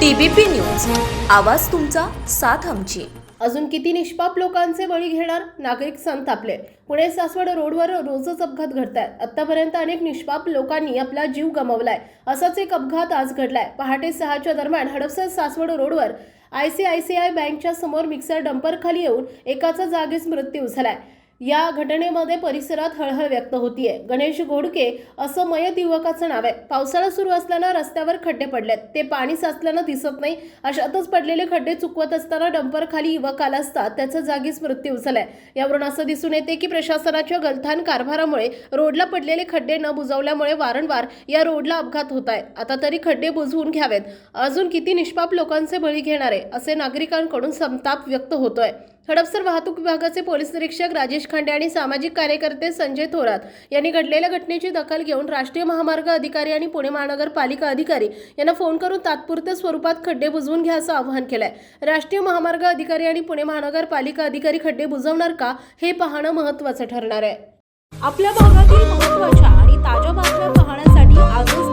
TBP news. आवाज तुमचा साथ आमची. अजून किती निष्पाप लोकांचे बळी घेणार नागरिक संतापले? पुणे सासवड रोडवर रोजच अपघात घडत आहेत आतापर्यंत अनेक निष्पाप लोकांनी आपला जीव गमावलाय. असाच एक अपघात आज घडलाय. पहाटे सहाच्या दरम्यान हडपसर सासवड रोडवर I C I C I बँकच्या समोर मिक्सर डंपर खाली येऊन एकाचा जागीच मृत्यू झालाय. या घटनेमध्ये परिसरात हळहळ व्यक्त होतीये. गणेश घोडके असं मयत युवकाचं नाव आहे. पावसाळा सुरू असल्यानं रस्त्यावर खड्डे पडलेत. ते पाणी साचल्यानं दिसत नाही. अशातच पडलेले खड्डे चुकवत असताना डंपर खाली युवक आला असता त्याचा जागीच मृत्यू झालाय. यावरून असं दिसून येते की प्रशासनाच्या गलथान कारभारामुळे रोडला पडलेले खड्डे न बुजवल्यामुळे वारंवार या रोडला अपघात होत आहेत आता तरी खड्डे बुजवून घ्यावेत. अजून किती निष्पाप लोकांचे बळी घेणार आहे असे नागरिकांकडून संताप व्यक्त होतोय. हडपसर वाहतूक विभागाचे पोलीस निरीक्षक राजेश खांडे आणि सामाजिक कार्यकर्ते संजय थोरात यांनी घडलेल्या घटनेची दखल घेऊन राष्ट्रीय महामार्ग अधिकारी आणि पुणे महानगरपालिका अधिकारी यांना फोन करून तात्पुरत्या स्वरूपात खड्डे बुजवून घ्या असं आवाहन केलंय. राष्ट्रीय महामार्ग अधिकारी आणि पुणे महानगरपालिका अधिकारी खड्डे बुजवणार का हे पाहणं महत्त्वाचं ठरणार आहे. आपल्या भागातील महत्त्वाच्या आणि ताज्या बातम्या पाहण्यासाठी आजच